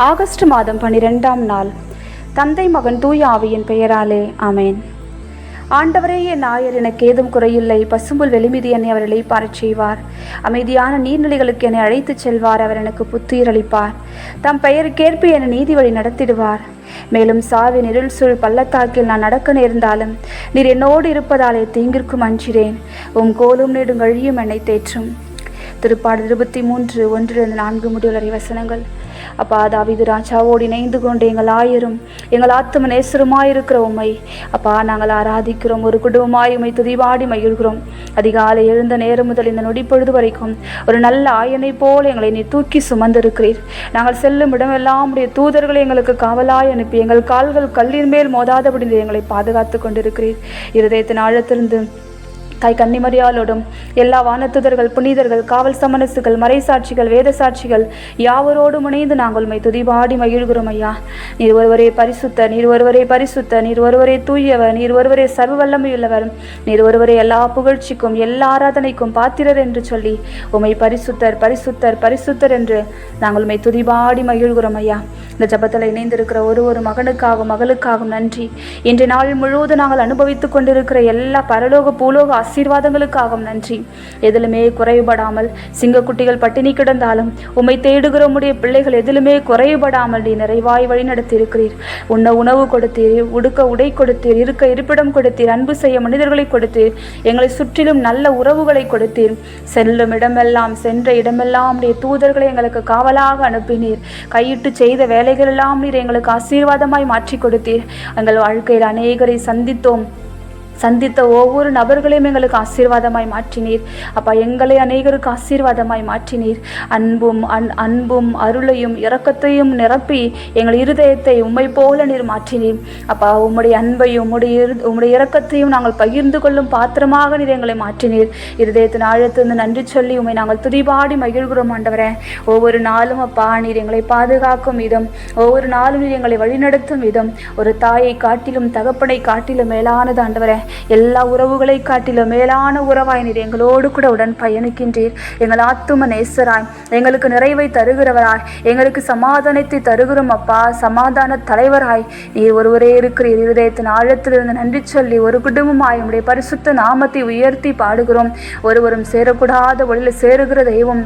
August மாதம் பன்னிரெண்டாம் நாள். தந்தை மகன் தூய ஆவியின் பெயராலே ஆமேன். ஆண்டவரே என் நாயர் எனக்கு ஏதும் குறையில்லை. பசும்புல் வெளிமீது என்னை அவர் இழைப்பாரச் செய்வார். அமைதியான நீர்நிலைகளுக்கு என்னை அழைத்துச் செல்வார். அவர் எனக்கு புத்துயிர் அளிப்பார். தம் பெயருக்கேற்ப என்னை நீதி வழி நடத்திடுவார். மேலும் சாவின் இருள் சுழ் பள்ளத்தாக்கில் நான் நடக்க நேர்ந்தாலும் நீர் என்னோடு இருப்பதாலே தீங்கிற்கும் அஞ்சிறேன் உம் கோலும் நெடுங்கழியும் என்னை தேற்றும். திருப்பாடு இருபத்தி மூன்று ஒன்றிலிருந்து நான்கு முடிவுள்ளரை வசனங்கள். அப்பா தாவிது ராஜாவோடு இணைந்து கொண்டு எங்கள் ஆயரும் எங்கள் ஆத்தும நேசருமாயிருக்கிற உண்மை அப்பா நாங்கள் ஆராதிக்கிறோம் ஒரு குடும்பமாய் உமை துதிவாடி மகிழ்கிறோம். அதிகாலை எழுந்த நேரம் முதல் இந்த நொடி பொழுது வரைக்கும் ஒரு நல்ல ஆயனை போல் எங்களை நீ தூக்கி சுமந்திருக்கிறீர். நாங்கள் செல்லும் இடமெல்லாம் உடைய தூதர்களை எங்களுக்கு காவலாய் அனுப்பி எங்கள் கால்கள் கல்லின் மேல் மோதாதபடி எங்களை பாதுகாத்து கொண்டிருக்கிறீர். இருதயத்தின் ஆழத்திலிருந்து தாய் கன்னிமரியாலோடும் எல்லா வானத்துதர்கள் புனிதர்கள் காவல் சமனசுகள் மறைசாட்சிகள் வேத சாட்சிகள் யாவரோடும் இணைந்து நாங்கள் உண்மை துதிபாடி மகிழ்கிறோம் ஐயா. நீர் ஒருவரே பரிசுத்த நீர் ஒருவரே பரிசுத்த நீர் ஒருவரே தூயவர் நீர் ஒருவரே சர்வ வல்லமையுள்ளவர் நீர் ஒருவரே எல்லா புகழ்ச்சிக்கும் எல்லா ஆராதனைக்கும் பாத்திரர் என்று சொல்லி உம்மை பரிசுத்தர் பரிசுத்தர் பரிசுத்தர் என்று நாங்கள் உண்மை துதிபாடி மகிழ்கிறோம் ஐயா. இந்த ஜபத்தில் இணைந்திருக்கிற ஒரு ஒரு மகனுக்காகவும் மகளுக்காகவும் நன்றி. இன்றைய நாள் முழுவதும் நாங்கள் அனுபவித்துக் கொண்டிருக்கிற எல்லா பரலோக பூலோக ஆசீர்வாதங்களுக்காகவும் நன்றி. எதிலுமே குறைபடாமல் சிங்கக்குட்டிகள் பட்டினி கிடந்தாலும் உம்மை தேடுகிற உடைய பிள்ளைகள் எதிலுமே குறைபடாமல் நீ நிறைவாய் வழி நடத்தியிருக்கிறீர் உண்ண உணவு கொடுத்தீர் உடுக்க உடை கொடுத்தீர் இருக்க இருப்பிடம் கொடுத்தீர் அன்பு செய்ய மனிதர்களை கொடுத்தீர். எங்களை சுற்றிலும் நல்ல உறவுகளை கொடுத்தீர். செல்லும் இடமெல்லாம் சென்ற இடமெல்லாம் நீர் தூதர்களை எங்களுக்கு காவலாக அனுப்பினீர். கையிட்டு செய்த வேலைகள் எல்லாம் நீர் எங்களுக்கு ஆசீர்வாதமாய் மாற்றி கொடுத்தீர். எங்கள் வாழ்க்கையில் அநேகரை சந்தித்தோம். சந்தித்த ஒவ்வொரு நபர்களையும் எங்களுக்கு ஆசீர்வாதமாய் மாற்றினீர். அப்பா எங்களை அநேகருக்கு ஆசீர்வாதமாய் மாற்றினீர். அன்பும் அன் அன்பும் அருளையும் இரக்கத்தையும் நிரப்பி எங்கள் இருதயத்தை உம்மை போல நீர் மாற்றினீர். அப்பா உம்முடைய அன்பையும் உம்முடைய இரு உம்முடைய இரக்கத்தையும் நாங்கள் பகிர்ந்து கொள்ளும் பாத்திரமாக நீர் எங்களை மாற்றினீர். இருதயத்தின் ஆழத்திலிருந்து நன்றி சொல்லி உம்மை நாங்கள் துதிபாடி மகிழ்கிறோம் ஆண்டவரே. ஒவ்வொரு நாளும் அப்பா நீர் எங்களை பாதுகாக்கும் விதம். ஒவ்வொரு நாளும் நீர் எங்களை வழிநடத்தும் விதம். ஒரு தாயை காட்டிலும் தகப்பனை காட்டிலும் மேலானது ஆண்டவரே. எல்லா உறவுகளை காட்டிலும் மேலான உறவாய் நீர் எங்களோடு கூட உடன் பயணிக்கின்றீர். எங்கள் ஆத்தும நேசராய் எங்களுக்கு நிறைவை தருகிறவராய் எங்களுக்கு சமாதானத்தை தருகிறோம் அப்பா. சமாதான தலைவராய் நீர் ஒருவரே இருக்கிறீர். இருதயத்தின் ஆழத்திலிருந்து நன்றி சொல்லி ஒரு குடும்பமாய் உடைய பரிசுத்த நாமத்தை உயர்த்தி பாடுகிறோம். ஒருவரும் சேரக்கூடாத வழியில் சேருகிற தெய்வம்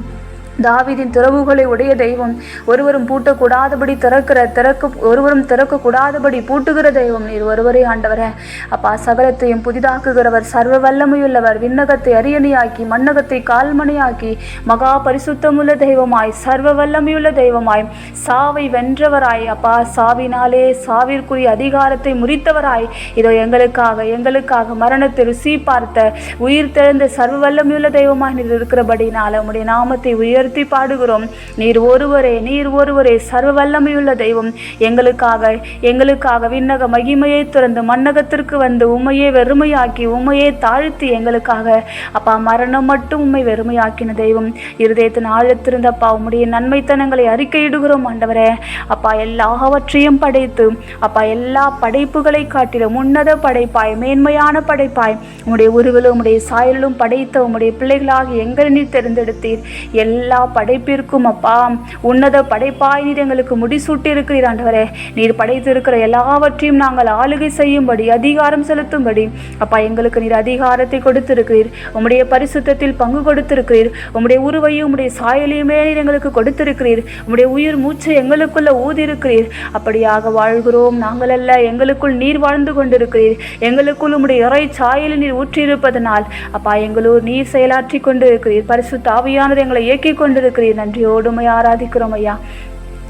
தாவிதின் துறவுகளை உடைய தெய்வம். ஒருவரும் பூட்டக்கூடாதபடி திறக்கிற திறக்க ஒருவரும் திறக்கக்கூடாதபடி பூட்டுகிற தெய்வம். நீர் ஒருவரே ஆண்டவரே. அப்பா சகலத்தையும் புதிதாக்குகிறவர் சர்வ வல்லமையுள்ளவர் விண்ணகத்தை அரியணையாக்கி மண்ணகத்தை கால்மணியாக்கி மகா பரிசுத்தமுள்ள தெய்வமாய் சர்வ வல்லமையுள்ள தெய்வமாய் சாவை வென்றவராய் அப்பா சாவினாலே சாவிற்குரிய அதிகாரத்தை முறித்தவராய் இதோ எங்களுக்காக எங்களுக்காக மரணத்தை ருசி பார்த்த உயிர் தெழுந்த சர்வ வல்லமையுள்ள தெய்வமாய் நீர் இருக்கிறபடினால உம்முடைய நாமத்தை உயர் உயர்த்தி பாடுகிறோம். நீர் ஒருவரே நீர் ஒருவரே சர்வ வல்லமையுள்ள தெய்வம். எங்களுக்காக எங்களுக்காக விண்ணக மகிமையை துறந்து மன்னகத்திற்கு வந்து உண்மையை வெறுமையாக்கி உண்மையை தாழ்த்தி எங்களுக்காக. அப்பா மரணம் மட்டும் உண்மை வெறுமையாக்கின தெய்வம். இருதயத்தின் ஆழத்திருந்த அப்பா உம்முடைய நன்மைத்தனங்களை அறிக்கையிடுகிறோம் ஆண்டவரே. அப்பா எல்லாவற்றையும் படைத்து அப்பா எல்லா படைப்புகளை காட்டிலும் உன்னத படைப்பாய் மேன்மையான படைப்பாய் உம்முடைய உருவிலும் உம்முடைய சாயலிலும் படைத்த உம்முடைய பிள்ளைகளாக எங்களை நீர் தேர்ந்தெடுத்தீர். எல்லா படைப்பிற்கும் அப்பா. உன்னத படைப்பாய் நீர் எங்களுக்கு முடிசூட்டியிருக்கிறீர் ஆண்டவரே. நீர் படைத்திருக்கிற எல்லாவற்றையும் நாங்கள் ஆளுகை செய்யும்படி அதிகாரம் செலுத்தும்படி. அப்பா எங்களுக்கு நீர் அதிகாரத்தை கொடுத்திருக்கிறீர். உம்முடைய பரிசுத்தத்தில் பங்கு கொடுத்திருக்கிறீர். உம்முடைய உருவையும் உம்முடைய சாயலையுமே நீர் எங்களுக்கு கொடுத்திருக்கிறீர். உம்முடைய உயிர் மூச்சை எங்களுக்குள்ள ஊதிருக்கிறீர் அப்படியாக வாழ்கிறோம். நாங்கள் அல்ல எங்களுக்குள் நீர் வாழ்ந்து கொண்டிருக்கிறீர். எங்களுக்குள் உம்முடைய இறை சாயலில் நீர் ஊற்றியிருப்பதனால் அப்பா எங்களூர் நீர் செயலாற்றி கொண்டு இருக்கிறீர் பரிசு ஆவியானது எங்களை இயக்கிக் கொண்டிருக்கிறீர். நன்றியோடுமை ஆராதிக்கிறோம் ஐயா.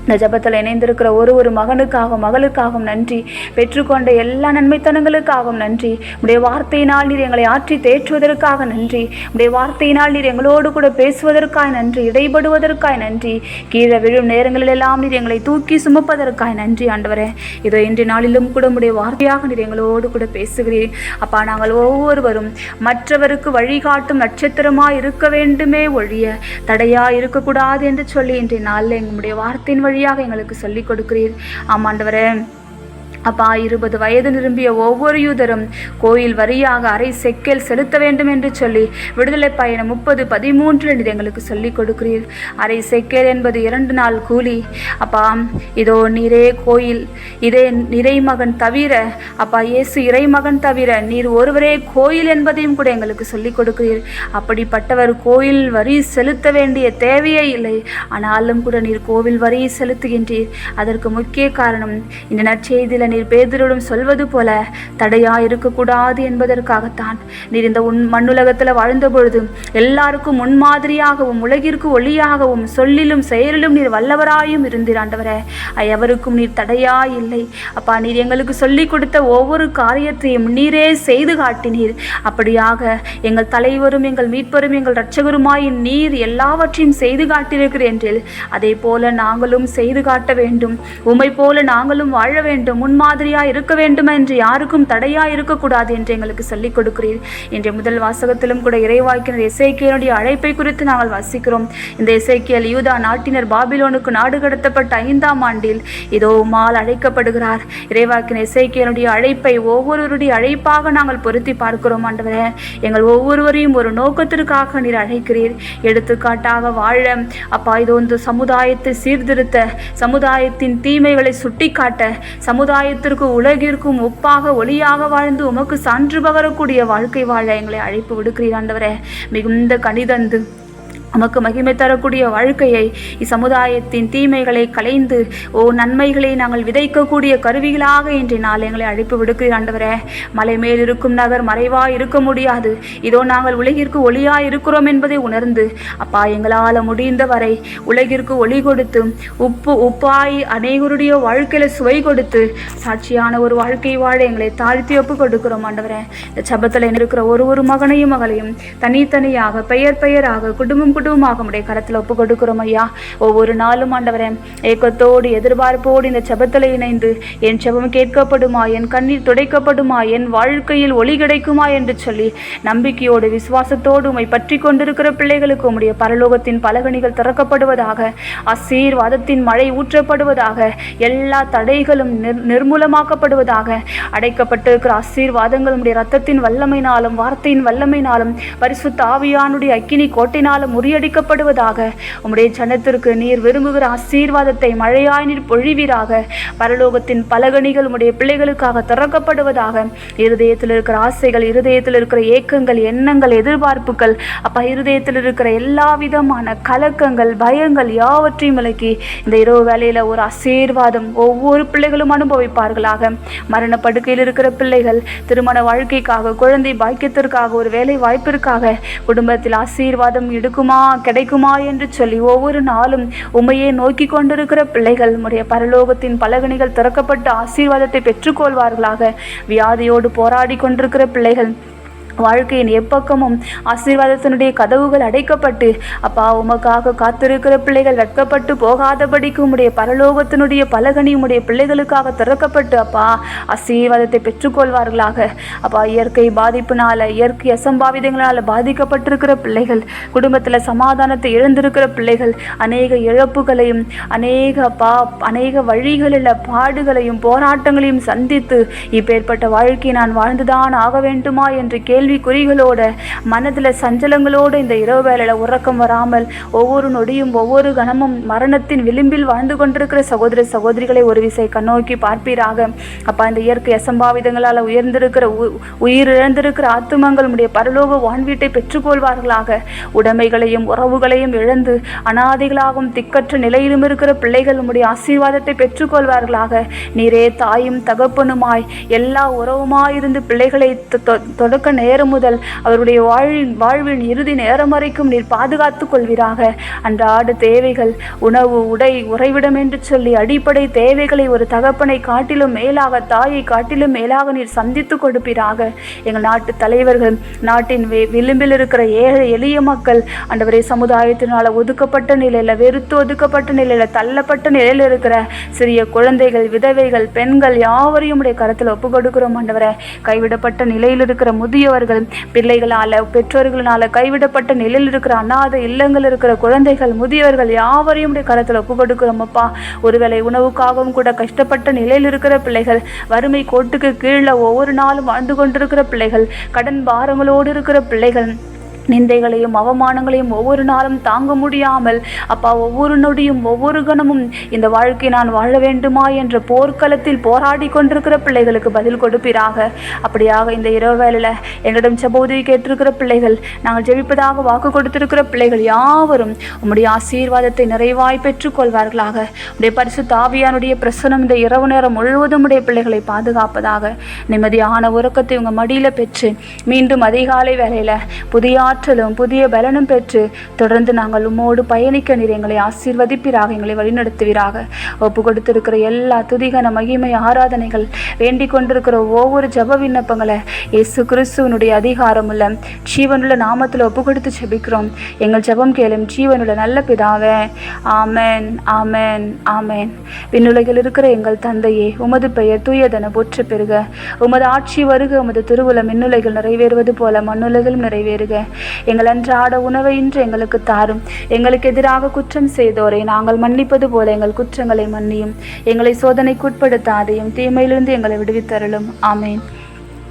இந்த ஜபத்தில் இணைந்திருக்கிற ஒரு ஒரு மகனுக்காகவும் மகளுக்காகவும் நன்றி. பெற்றுக்கொண்ட எல்லா நன்மைத்தனங்களுக்காகவும் நன்றி. உடைய வார்த்தையினால் நீர் எங்களை ஆற்றி தேற்றுவதற்காக நன்றி. உடைய வார்த்தையினால் நீர் எங்களோடு கூட பேசுவதற்காய் நன்றி இடைபடுவதற்காய் நன்றி. கீழே விழும் நேரங்களிலெல்லாம் நீர் எங்களை தூக்கி சுமப்பதற்காய் நன்றி ஆண்டவரே. இதோ இன்றைய நாளிலும் கூட உடைய வார்த்தையாக நீர் எங்களோடு கூட பேசுகிறீர். அப்பா நாங்கள் ஒவ்வொருவரும் மற்றவருக்கு வழிகாட்டும் நட்சத்திரமாக இருக்க வேண்டுமே ஒழிய தடையாக இருக்கக்கூடாது என்று சொல்லி இன்றைய நாளில் எங்களுடைய வார்த்தையின் வழியாக எங்களுக்கு சொல்லிக் கொடுக்கிறீர். ஆமாண்டவரே அப்பா இருபது வயது நிரம்பிய ஒவ்வொரு யூதரும் கோயில் வரியாக அரை செக்கேல் செலுத்த வேண்டும் என்று சொல்லி விடுதலை பயணம் முப்பது பதிமூன்று என்று எங்களுக்கு சொல்லிக் கொடுக்கிறீர். அரை செக்கேல் என்பது இரண்டு நாள் கூலி. அப்பா இதோ நீரே கோயில். இதே இறைமகன் தவிர அப்பா இயேசு இறைமகன் தவிர நீர் ஒருவரே கோயில் என்பதையும் கூட எங்களுக்கு சொல்லிக் கொடுக்கிறீர். அப்படிப்பட்டவர் கோயில் வரி செலுத்த வேண்டிய தேவையே இல்லை. ஆனாலும் கூட நீர் கோவில் வரி செலுத்துகின்றீர். அதற்கு முக்கிய காரணம் இந்த நற்செய்தியில் நீர் பேதரிடம் சொல்வது போல தடையா இருக்கக்கூடாது என்பதற்காகத்தான். நீர் இந்த உன் மண்ணுலகத்தில் வாழ்ந்த பொழுது எல்லாருக்கும் முன்மாதிரியாகவும் உலகிற்கு ஒளியாகவும் சொல்லிலும் செயலிலும் நீர் வல்லவராயும் இருந்தீர் ஆண்டவரே. எவருக்கும் நீர் தடையா இல்லை அப்பா நீர் எங்களுக்கு சொல்லிக் கொடுத்த ஒவ்வொரு காரியத்தையும் நீரே செய்து காட்டினீர். அப்படியாக எங்கள் தலைவரும் எங்கள் மீட்பரும் எங்கள் இரட்சகருமாய் நீர் எல்லாவற்றையும் செய்து காட்டியிருக்கிறீர் அதே போல நாங்களும் செய்து காட்ட வேண்டும். உமை போல நாங்களும் வாழ வேண்டும். முன்மா மாதிரியா இருக்க வேண்டும் என்று யாருக்கும் தடையா இருக்கக்கூடாது என்று எங்களுக்கு சொல்லிக் கொடுக்கிறீர். இன்றைய முதல் வாசகத்திலும் கூட இறைவாக்கினர் இசைக்கியனுடைய அழைப்பை குறித்து நாங்கள் வாசிக்கிறோம். இந்த இசைக்கியல் யூதா நாட்டினர் பாபிலோனுக்கு நாடு கடத்தப்பட்ட ஐந்தாம் ஆண்டில் இதோ மால் அழைக்கப்படுகிறார். இறைவாக்கினர் இசைக்கியனுடைய அழைப்பை ஒவ்வொருவருடைய அழைப்பாக நாங்கள் பொருத்தி பார்க்கிறோம் ஆண்டவரே. எங்கள் ஒவ்வொருவரையும் ஒரு நோக்கத்திற்காக நீர் அழைக்கிறீர். எடுத்துக்காட்டாக வாழ அப்பா இது வந்து சமுதாயத்தை சீர்திருத்த சமுதாயத்தின் தீமைகளை சுட்டிக்காட்ட சமுதாய சமுதாயத்திற்கு உலகிற்கும் ஒப்பாக ஒளியாக வாழ்ந்து உமக்கு சான்று பகரக்கூடிய வாழ்க்கை வாழ எங்களை அழைப்பு விடுக்கிறீர் ஆண்டவரே. மிகுந்த கணிதந்து நமக்கு மகிமை தரக்கூடிய வாழ்க்கையை இச்சமுதாயத்தின் தீமைகளை கலைந்து ஓ நன்மைகளை நாங்கள் விதைக்கக்கூடிய கருவிகளாக இன்றைய நாள் எங்களை அழைப்பு விடுக்கிறீர் ஆண்டவரே. மலை மேல் இருக்கும் நகர் மறைவா இருக்க முடியாது. இதோ நாங்கள் உலகிற்கு ஒளியா இருக்கிறோம் என்பதை உணர்ந்து அப்பா எங்களால் முடிந்த வரை உலகிற்கு ஒளி கொடுத்து உப்பு உப்பாய் அநேகருடைய வாழ்க்கையில சுவை கொடுத்து சாட்சியான ஒரு வாழ்க்கை வாழ எங்களை தாழ்த்தி ஒப்பு கொடுக்கிறோம் ஆண்டவரே. இந்த சபத்தில் இருக்கிற ஒரு ஒரு மகனையும் மகளையும் தனித்தனியாக பெயர் பெயராக குடும்பம் குடும்பமாக உடைய கரத்தில் ஒப்பு கொடுக்கிறோம் ஐயா. ஒவ்வொரு நாளும் ஆண்டவரே ஏக்கத்தோடு எதிர்பார்ப்போடு இந்த செபத்தில் இணைந்து என் செபம் கேட்கப்படுமா என் கண்ணீர் துடைக்கப்படுமா என் வாழ்க்கையில் ஒளி கிடைக்குமா என்று சொல்லி நம்பிக்கையோடு விசுவாசத்தோடு உமை பற்றி கொண்டிருக்கிற பிள்ளைகளுக்கு உம்முடைய பரலோகத்தின் பலகணிகள் திறக்கப்படுவதாக ஆசீர்வாதத்தின் மழை ஊற்றப்படுவதாக எல்லா தடைகளும் நிர் நிர்மூலமாக்கப்படுவதாக அடைக்கப்பட்டிருக்கிற ஆசீர்வாதங்கள் உடைய ரத்தத்தின் வல்லமையினாலும் வார்த்தையின் வல்லமையினாலும் பரிசுத்த ஆவியானுடைய அக்கினி கோட்டினாலும் உரிய முறியடிக்கப்படுவதாக உம்முடைய ஜனத்திற்கு நீர் விரும்புகிற ஆசீர்வாதத்தை மழையாய் நீர் பொழிவீராக. பரலோகத்தின் பலகணிகள் உம்முடைய பிள்ளைகளுக்காக திறக்கப்படுவதாக. இருதயத்தில் இருக்கிற ஆசைகள் இருதயத்தில் இருக்கிற ஏக்கங்கள் எண்ணங்கள் எதிர்பார்ப்புகள் அப்ப இருதயத்தில் இருக்கிற எல்லா விதமான கலக்கங்கள் பயங்கள் யாவற்றையும் விலக்கி இந்த இரவு வேலையில் ஒரு ஆசீர்வாதம் ஒவ்வொரு பிள்ளைகளும் அனுபவிப்பார்களாக. மரண படுக்கையில் இருக்கிற பிள்ளைகள் திருமண வாழ்க்கைக்காக குழந்தை பாக்கியத்திற்காக ஒரு வேலை வாய்ப்பிற்காக குடும்பத்தில் ஆசீர்வாதம் எடுக்குமா கிடைக்குமா என்று சொல்லி ஒவ்வொரு நாளும் உண்மையை நோக்கி கொண்டிருக்கிற பிள்ளைகள் உடைய பரலோகத்தின் பலகணிகள் திறக்கப்பட்டு ஆசீர்வாதத்தை பெற்றுக்கொள்வார்களாக. வியாதியோடு போராடி கொண்டிருக்கிற பிள்ளைகள் வாழ்க்கையின் எப்பக்கமும் ஆசீர்வாதத்தினுடைய கதவுகள் அடைக்கப்பட்டு அப்பா உமக்காக காத்திருக்கிற பிள்ளைகள் வெட்கப்பட்டு போகாதபடிக்கு உம்முடைய பரலோகத்தினுடைய பலகனி உம்முடைய பிள்ளைகளுக்காக திறக்கப்பட்டு அப்பா ஆசீர்வாதத்தை பெற்றுக்கொள்வார்களாக. அப்பா இயற்கை பாதிப்பினால் இயற்கை அசம்பாவிதங்களால் பாதிக்கப்பட்டிருக்கிற பிள்ளைகள் குடும்பத்தில் சமாதானத்தை இழந்திருக்கிற பிள்ளைகள் அநேக இழப்புகளையும் அநேக பா அநேக வழிகளில் பாடுகளையும் போராட்டங்களையும் சந்தித்து இப்பேற்பட்ட வாழ்க்கை நான் வாழ்ந்துதான் ஆக வேண்டுமா? என்று கேள்வி கேள்விக்குறிகளோட மனதில் சஞ்சலங்களோடு இந்த இரவு வேளையில் உறக்கம் வராமல் ஒவ்வொரு நொடியும் ஒவ்வொரு கணமும் மரணத்தின் விளிம்பில் வாழ்ந்து கொண்டிருக்கிற சகோதர சகோதரிகளை ஒரு விசை கண்ணோக்கி பார்ப்பீராக. அப்பா இந்த இயற்கை அசம்பாவிதங்களால் உயர்ந்திருக்கிற உ- உயிரிழந்திருக்கிற ஆத்துமங்கள் உடைய பரலோக வான்வீட்டை பெற்றுக்கொள்வார்களாக. உடைமைகளையும் உறவுகளையும் இழந்து அனாதைகளாகவும் திக்கற்ற நிலையிலும் இருக்கிற பிள்ளைகள் உடைய ஆசீர்வாதத்தை பெற்றுக்கொள்வார்களாக. நீரே தாயும் தகப்பனுமாய் எல்லா உறவுமாயிருந்து பிள்ளைகளை தொடக்க நேர தொடக்க நேரம் முதல் அவருடைய வாழ்வின் வாழ்வின் இறுதி நேரம் வரைக்கும் நீர் பாதுகாத்துக் கொள்வீராக. அன்றாட தேவைகள் உணவு உடை உறைவிடம் என்று சொல்லி அடிப்படை தேவைகளை ஒரு தகப்பனை காட்டிலும் மேலாக தாயை காட்டிலும் மேலாக நீர் சந்தித்து கொடுப்பீராக. எங்கள் நாட்டு தலைவர்கள் நாட்டின் வி- விளிம்பில் இருக்கிற ஏழை எளிய மக்கள் ஆண்டவரே சமுதாயத்தினால் ஒதுக்கப்பட்ட நிலையில் வெறுத்து ஒதுக்கப்பட்ட நிலையில் தள்ளப்பட்ட நிலையில் இருக்கிற சிறிய குழந்தைகள் விதவைகள் பெண்கள் யாவரையும் உடைய கரத்தில் ஒப்பு கொடுக்கிறோம் ஆண்டவரே கைவிடப்பட்ட நிலையில் இருக்கிற முதியவர் கணவர்கள் பிள்ளைகளால் பெற்றோர்களால் கைவிடப்பட்ட நிலையில் இருக்கிற அநாத இல்லங்கள் இருக்கிற குழந்தைகள் முதியவர்கள் யாவரையும் உடைய கரத்தில் ஒப்பு கொடுக்குறோமப்பா ஒருவேளை உணவுக்காகவும் கூட கஷ்டப்பட்ட நிலையில் இருக்கிற பிள்ளைகள் வறுமை கோட்டுக்கு கீழே ஒவ்வொரு நாளும் வாழ்ந்து கொண்டிருக்கிற பிள்ளைகள் கடன் பாரங்களோடு இருக்கிற பிள்ளைகள் நிந்தைகளையும் அவமானங்களையும் ஒவ்வொரு நாளும் தாங்க முடியாமல் அப்பா ஒவ்வொரு நொடியும் ஒவ்வொரு கணமும் இந்த வாழ்க்கை நான் வாழ வேண்டுமா? என்ற போர்க்களத்தில் போராடி கொண்டிருக்கிற பிள்ளைகளுக்கு பதில் கொடுப்பீராக. அப்படியாக இந்த இரவு வேளையில் எங்களிடம் செப கேட்டிருக்கிற பிள்ளைகள் நாங்கள் ஜெபிப்பதாக வாக்கு கொடுத்திருக்கிற பிள்ளைகள் யாவரும் உம்முடைய ஆசீர்வாதத்தை நிறைவாய் பெற்றுக்கொள்வார்களாக உடைய பரிசு தாவியானுடைய பிரசனம் இந்த இரவு நேரம் முழுவதும் உடைய பிள்ளைகளை பாதுகாப்பதாக. நிம்மதியான உறக்கத்தை உங்கள் மடியில் பெற்று மீண்டும் அதிகாலை வேலையில் புதிய ஆற்றலும் புதிய பலனும் பெற்று தொடர்ந்து நாங்கள் உம்மோடு பயணிக்க நீர் எங்களை ஆசீர்வதிப்பீராக எங்களை வழிநடத்துவீராக. ஒப்பு கொடுத்திருக்கிற எல்லா துதிகன மகிமை ஆராதனைகள் வேண்டிக் கொண்டிருக்கிற ஒவ்வொரு ஜப விண்ணப்பங்களை இயேசு கிறிஸ்துவனுடைய அதிகாரமுள்ள ஜீவனுள்ள நாமத்தில் ஒப்பு கொடுத்து ஜெபிக்கிறோம். எங்கள் ஜெபம் கேளும் ஜீவனுள்ள நல்ல பிதாவே ஆமேன் ஆமேன் ஆமேன். விண்ணுலகில் இருக்கிற எங்கள் தந்தையே உமது பெயர் தூயதன போற்று பெறுக. உமது ஆட்சி வருக உமது திருவுளம் மின்னுலைகள் நிறைவேறுவது போல மண்ணுலகிலும் நிறைவேறுக. எங்கள் அன்றாட உணவை இன்று எங்களுக்கு தாரும். எங்களுக்கு எதிராக குற்றம் செய்தோரை நாங்கள் மன்னிப்பது போல எங்கள் குற்றங்களை மன்னியும். எங்களை சோதனைக்குட்படுத்தாதையும் தீமையிலிருந்து எங்களை விடுவித்தருளும். ஆமேன்.